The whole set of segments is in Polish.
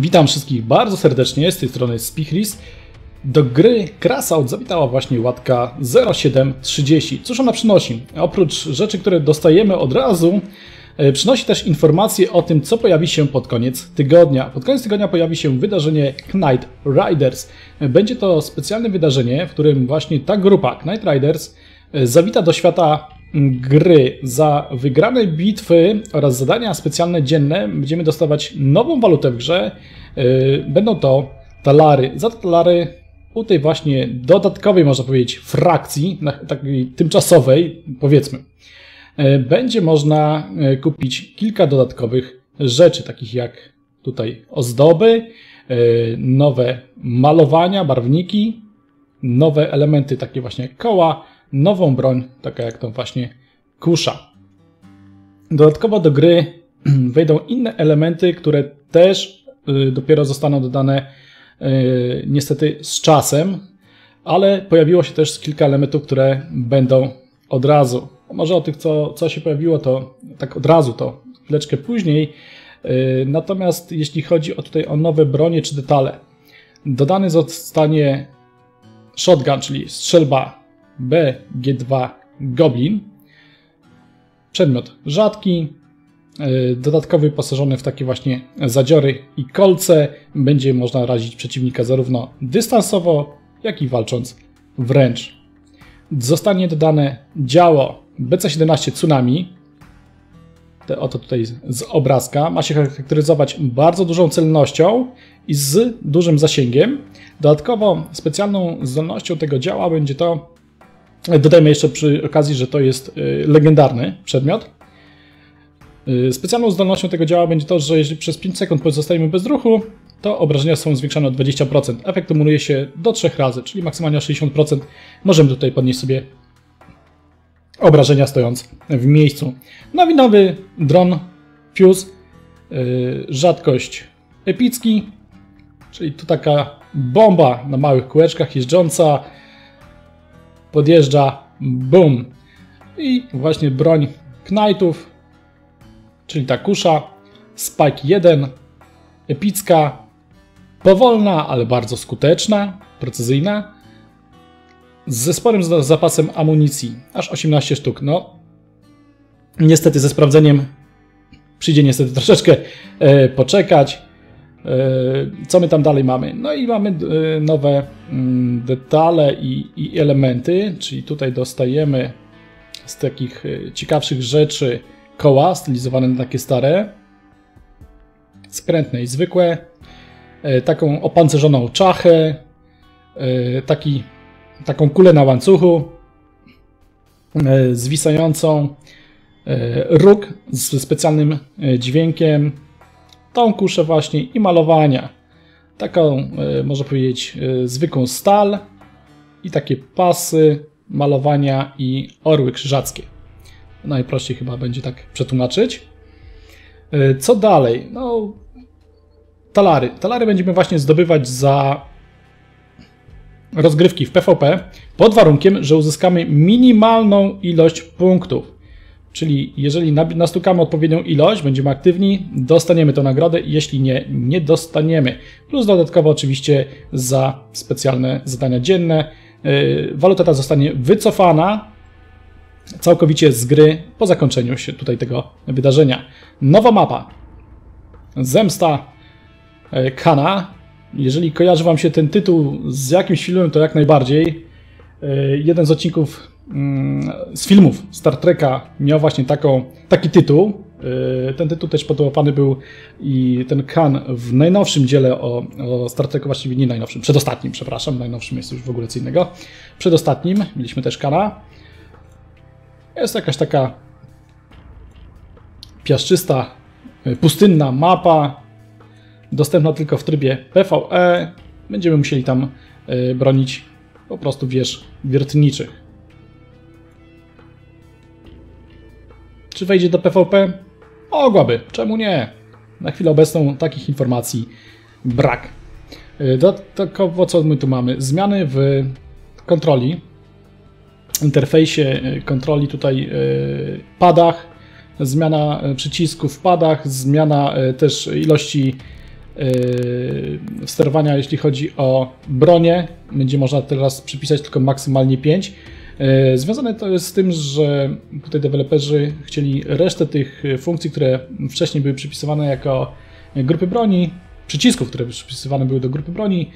Witam wszystkich bardzo serdecznie, z tej strony Spichris. Do gry Krasout zawitała właśnie łatka 0730. Cóż ona przynosi? Oprócz rzeczy, które dostajemy od razu, e, przynosi też informacje o tym, co pojawi się pod koniec tygodnia. Pod koniec tygodnia pojawi się wydarzenie Knight Riders. Będzie to specjalne wydarzenie, w którym właśnie ta grupa Knight Riders e, zawita do świata gry za wygrane bitwy oraz zadania specjalne dzienne będziemy dostawać nową walutę w grze. Yy, będą to talary. Za talary u tej właśnie dodatkowej, można powiedzieć, frakcji, takiej tymczasowej, powiedzmy, yy, będzie można yy, kupić kilka dodatkowych rzeczy, takich jak tutaj ozdoby, nowe malowania, barwniki, nowe elementy, takie właśnie jak koła, nową broń, taka jak tą właśnie kusza. Dodatkowo do gry wejdą inne elementy, które też y, dopiero zostaną dodane y, niestety z czasem, ale pojawiło się też kilka elementów, które będą od razu. Może o tych, co, co się pojawiło, to tak od razu, to chwileczkę później. Y, natomiast jeśli chodzi o tutaj o nowe bronie czy detale, dodany zostanie shotgun, czyli strzelba BG2 Goblin. Przedmiot rzadki, e, dodatkowo wyposażony w takie właśnie zadziory i kolce. Będzie można razić przeciwnika zarówno dystansowo, jak i walcząc wręcz. Zostanie dodane działo BC-17 Tsunami. Te oto tutaj z obrazka. Ma się charakteryzować bardzo dużą celnością i z dużym zasięgiem. Dodatkowo specjalną zdolnością tego działa będzie to, Dodajmy jeszcze przy okazji, że to jest y, legendarny przedmiot. Y, specjalną zdolnością tego działa będzie to, że jeżeli przez 5 sekund pozostajemy bez ruchu, to obrażenia są zwiększane o 20%. Efekt kumuluje się do 3 razy, czyli maksymalnie o 60%. Możemy tutaj podnieść sobie obrażenia stojąc w miejscu. Nowinowy dron Fuse, yy, rzadkość epicki, czyli tu taka bomba na małych kółeczkach jeżdżąca, podjeżdża, boom. I właśnie broń Knightów, czyli ta kusza, Spike 1, epicka, powolna, ale bardzo skuteczna, precyzyjna, ze sporym zapasem amunicji, aż 18 sztuk. No, niestety ze sprawdzeniem przyjdzie niestety troszeczkę e, poczekać. E, co my tam dalej mamy? No i mamy e, nowe mm, detale i, i elementy, czyli tutaj dostajemy z takich e, ciekawszych rzeczy koła stylizowane na takie stare, skrętne i zwykłe, taką opancerzoną czachę, taki, taką kulę na łańcuchu, zwisającą róg z specjalnym dźwiękiem, tą kuszę właśnie i malowania. Taką, e, można powiedzieć, e, zwykłą stal i takie pasy, malowania i orły krzyżackie. Najprościej chyba będzie tak przetłumaczyć. E, co dalej? No, talary. Talary będziemy właśnie zdobywać za rozgrywki w PvP pod warunkiem, że uzyskamy minimalną ilość punktów. Czyli jeżeli nastukamy odpowiednią ilość, będziemy aktywni, dostaniemy tę nagrodę, jeśli nie, nie dostaniemy. Plus dodatkowo oczywiście za specjalne zadania dzienne. Y, waluta ta zostanie wycofana całkowicie z gry po zakończeniu się tutaj tego wydarzenia. Nowa mapa. Zemsta y, Kana. Jeżeli kojarzy Wam się ten tytuł z jakimś filmem, to jak najbardziej. Y, jeden z odcinków z filmów Star Treka miał właśnie taką, taki tytuł. Y, ten tytuł też podłapany był i ten Khan w najnowszym dziele o, o Star Treku, właściwie nie najnowszym, przedostatnim, przepraszam, najnowszym jest już w ogóle co innego. Przedostatnim mieliśmy też Kana. Jest jakaś taka piaszczysta, y, pustynna mapa, dostępna tylko w trybie PvE. Będziemy musieli tam y, bronić po prostu wież wiertniczych. Czy wejdzie do PvP? Mogłaby, czemu nie? Na chwilę obecną takich informacji brak. Y, dodatkowo co my tu mamy? Zmiany w kontroli, interfejsie y, kontroli tutaj y, padach, zmiana przycisków w padach, zmiana też ilości sterowania, jeśli chodzi o bronię. Będzie można teraz przypisać tylko maksymalnie 5. Związane to jest z tym, że tutaj deweloperzy chcieli resztę tych funkcji, które wcześniej były przypisywane jako grupy broni, przycisków, które przypisywane były do grupy broni,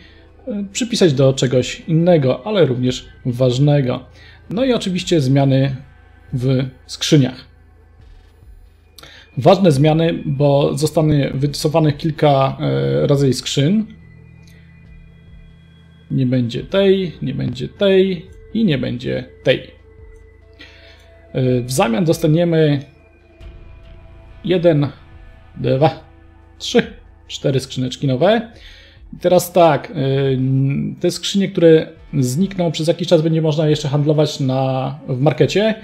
przypisać do czegoś innego, ale również ważnego. No i oczywiście zmiany w skrzyniach. Ważne zmiany, bo zostanie wycofanych kilka e, razy skrzyn. Nie będzie tej, nie będzie tej i nie będzie tej. E, w zamian dostaniemy jeden, dwa, trzy, cztery skrzyneczki nowe. I teraz tak, e, te skrzynie, które znikną przez jakiś czas, będzie można jeszcze handlować na, w markecie,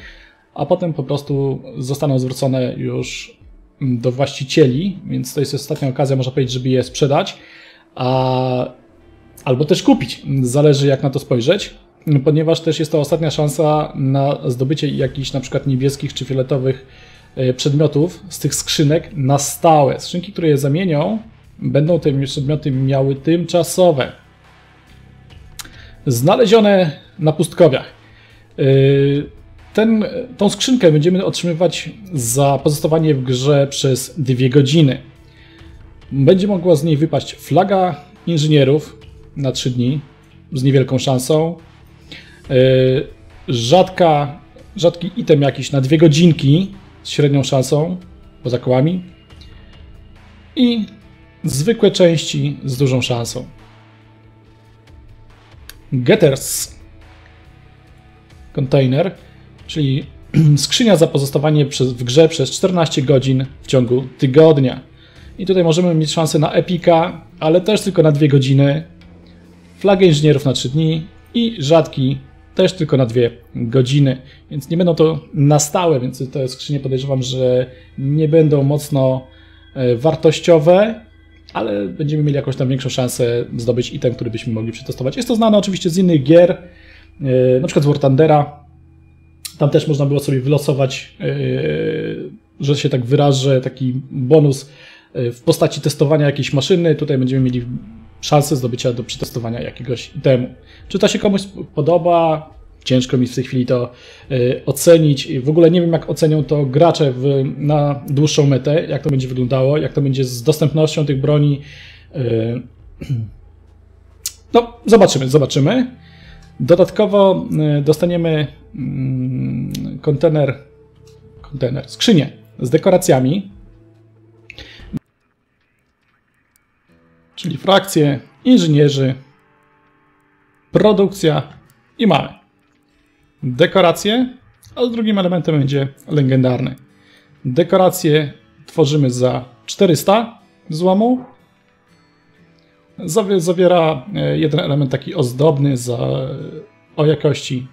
a potem po prostu zostaną zwrócone już do właścicieli, więc to jest ostatnia okazja, można powiedzieć, żeby je sprzedać, a, albo też kupić. Zależy jak na to spojrzeć, ponieważ też jest to ostatnia szansa na zdobycie jakichś na przykład niebieskich czy fioletowych e, przedmiotów z tych skrzynek na stałe. Skrzynki, które je zamienią, będą te przedmioty miały tymczasowe. Znalezione na pustkowiach. E, ten, tą skrzynkę będziemy otrzymywać za pozostawanie w grze przez dwie godziny. Będzie mogła z niej wypaść flaga inżynierów na 3 dni z niewielką szansą. Yy, rzadka, rzadki item jakiś na dwie godzinki z średnią szansą poza kołami. I zwykłe części z dużą szansą. Getters Container czyli skrzynia za pozostawanie w grze przez 14 godzin w ciągu tygodnia. I tutaj możemy mieć szansę na epika, ale też tylko na 2 godziny, flagę inżynierów na 3 dni i rzadki też tylko na 2 godziny. Więc nie będą to na stałe, więc te skrzynie podejrzewam, że nie będą mocno e, wartościowe, ale będziemy mieli jakąś tam większą szansę zdobyć item, który byśmy mogli przetestować. Jest to znane oczywiście z innych gier, e, na przykład z War Thundera, tam też można było sobie wylosować, e, że się tak wyrażę, taki bonus w postaci testowania jakiejś maszyny. Tutaj będziemy mieli szansę zdobycia do przetestowania jakiegoś temu. Czy to się komuś podoba? Ciężko mi w tej chwili to e, ocenić. W ogóle nie wiem, jak ocenią to gracze w, na dłuższą metę, jak to będzie wyglądało, jak to będzie z dostępnością tych broni. No, zobaczymy, zobaczymy. Dodatkowo y, dostaniemy mm, kontener, kontener, skrzynię z dekoracjami, czyli frakcje, inżynierzy, produkcja i mamy dekoracje, a drugim elementem będzie legendarny. Dekoracje tworzymy za 400 złomu, Zawiera e, jeden element taki ozdobny za, o jakości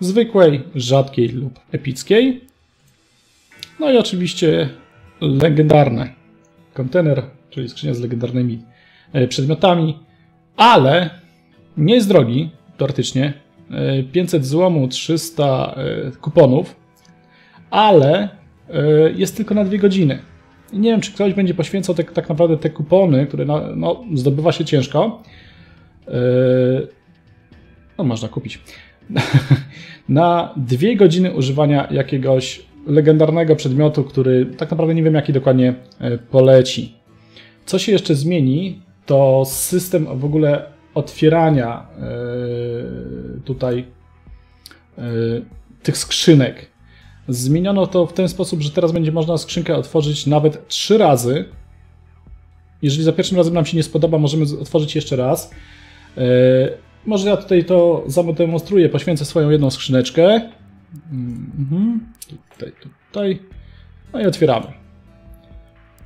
zwykłej, rzadkiej lub epickiej. No i oczywiście legendarne. Kontener, czyli skrzynia z legendarnymi e, przedmiotami, ale nie jest drogi, teoretycznie. 500 e, złomu, 300 kuponów, ale jest tylko na dwie godziny. Nie wiem, czy ktoś będzie poświęcał te, tak naprawdę te kupony, które no, no, zdobywa się ciężko. No, można kupić. na dwie godziny używania jakiegoś legendarnego przedmiotu, który tak naprawdę nie wiem, jaki dokładnie e, poleci. Co się jeszcze zmieni, to system w ogóle otwierania yy, tutaj yy, tych skrzynek. Zmieniono to w ten sposób, że teraz będzie można skrzynkę otworzyć nawet trzy razy. Jeżeli za pierwszym razem nam się nie spodoba, możemy otworzyć jeszcze raz. Yy, może ja tutaj to zademonstruję, poświęcę swoją jedną skrzyneczkę. Mhm. Tutaj, tutaj. No i otwieramy.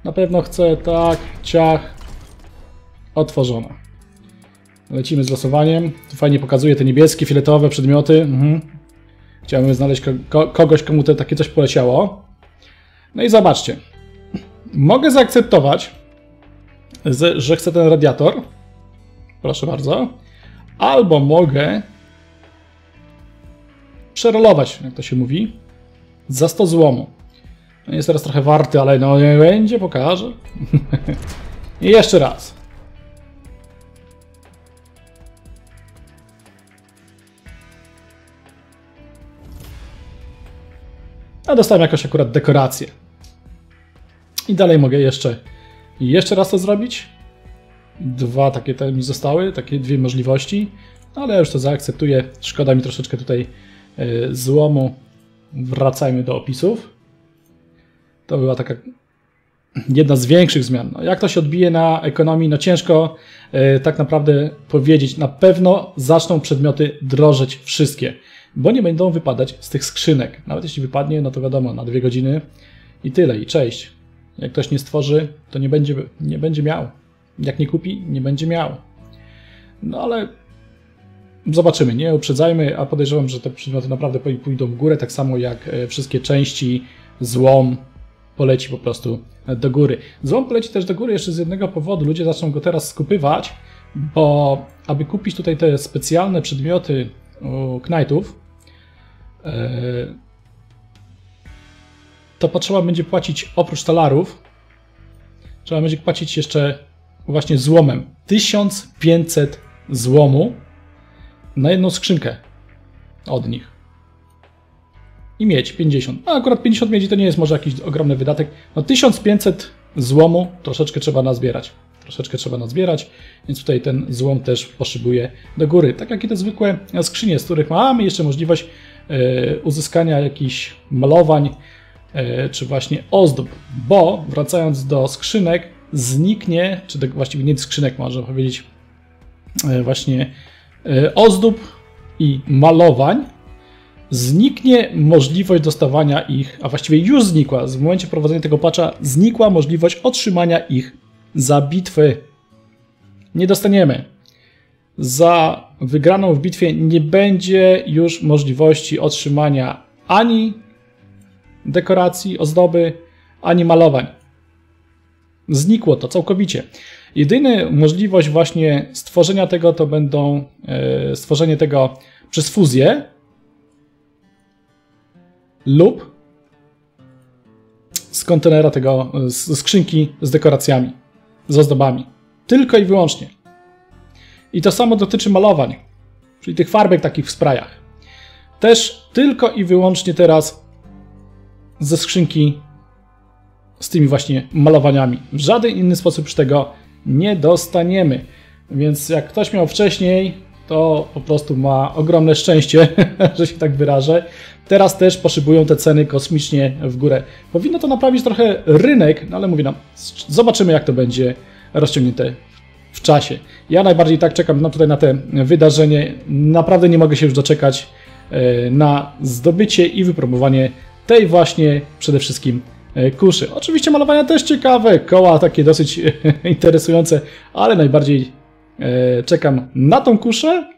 Na pewno chcę, tak, ciach, otworzona. Lecimy z losowaniem. Tu fajnie pokazuje te niebieskie, fioletowe przedmioty. Mhm. Chciałbym znaleźć ko kogoś, komu to takie coś poleciało. No i zobaczcie. Mogę zaakceptować, że chcę ten radiator. Proszę bardzo. Albo mogę przerolować, jak to się mówi, za 100 złomu. No jest teraz trochę warty, ale no nie będzie, pokażę. I jeszcze raz. A dostałem jakoś akurat dekorację. I dalej mogę jeszcze jeszcze raz to zrobić. Dwa takie te mi zostały, takie dwie możliwości, ale ja już to zaakceptuję. Szkoda mi troszeczkę tutaj e, złomu. Wracajmy do opisów. To była taka jedna z większych zmian. No, jak to się odbije na ekonomii? No ciężko e, tak naprawdę powiedzieć. Na pewno zaczną przedmioty drożeć wszystkie, bo nie będą wypadać z tych skrzynek. Nawet jeśli wypadnie, no to wiadomo, na dwie godziny i tyle, i cześć. Jak ktoś nie stworzy, to nie będzie, nie będzie miał. Jak nie kupi, nie będzie miał. No ale zobaczymy, nie uprzedzajmy, a podejrzewam, że te przedmioty naprawdę pójdą w górę, tak samo jak e, wszystkie części, złom poleci po prostu do góry. Złom poleci też do góry jeszcze z jednego powodu. Ludzie zaczną go teraz skupywać, bo aby kupić tutaj te specjalne przedmioty u Knightów, e, to potrzeba będzie płacić oprócz talarów, trzeba będzie płacić jeszcze właśnie złomem. 1500 złomu na jedną skrzynkę od nich. I mieć 50. No akurat 50 miedzi to nie jest może jakiś ogromny wydatek. No 1500 złomu troszeczkę trzeba nazbierać. Troszeczkę trzeba nazbierać, więc tutaj ten złom też poszybuje do góry. Tak jak i te zwykłe skrzynie, z których mamy jeszcze możliwość e, uzyskania jakichś malowań, E, czy właśnie ozdób, bo wracając do skrzynek, zniknie, czy właściwie nie skrzynek, można powiedzieć, e, właśnie ozdób i malowań, zniknie możliwość dostawania ich, a właściwie już znikła, w momencie prowadzenia tego patcha, znikła możliwość otrzymania ich za bitwy. Nie dostaniemy. Za wygraną w bitwie nie będzie już możliwości otrzymania ani dekoracji, ozdoby, ani malowań. Znikło to całkowicie. Jedyna możliwość właśnie stworzenia tego to będą e, stworzenie tego przez fuzję lub z kontenera tego, z skrzynki z dekoracjami, z ozdobami. Tylko i wyłącznie. I to samo dotyczy malowań, czyli tych farbek takich w sprayach. Też tylko i wyłącznie teraz ze skrzynki z tymi właśnie malowaniami. W żaden inny sposób już tego nie dostaniemy. Więc jak ktoś miał wcześniej, to po prostu ma ogromne szczęście, że się tak wyrażę. Teraz też poszybują te ceny kosmicznie w górę. Powinno to naprawić trochę rynek, no ale mówię, no, zobaczymy jak to będzie rozciągnięte w czasie. Ja najbardziej tak czekam no, tutaj na te wydarzenie. Naprawdę nie mogę się już doczekać e, na zdobycie i wypróbowanie tej właśnie przede wszystkim e, kuszy. Oczywiście malowania też ciekawe, koła takie dosyć interesujące, ale najbardziej czekam na tą kuszę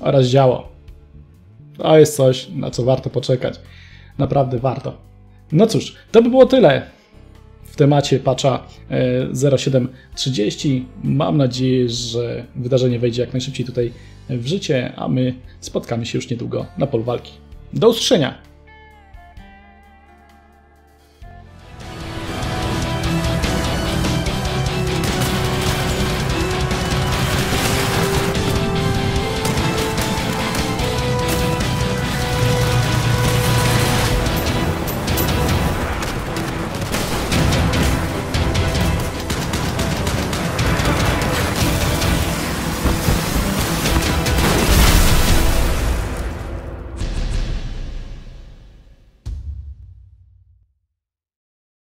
oraz działo. To jest coś, na co warto poczekać. Naprawdę warto. No cóż, to by było tyle w temacie patcha 0730. E, Mam nadzieję, że wydarzenie wejdzie jak najszybciej tutaj w życie, a my spotkamy się już niedługo na polu walki. Do usłyszenia!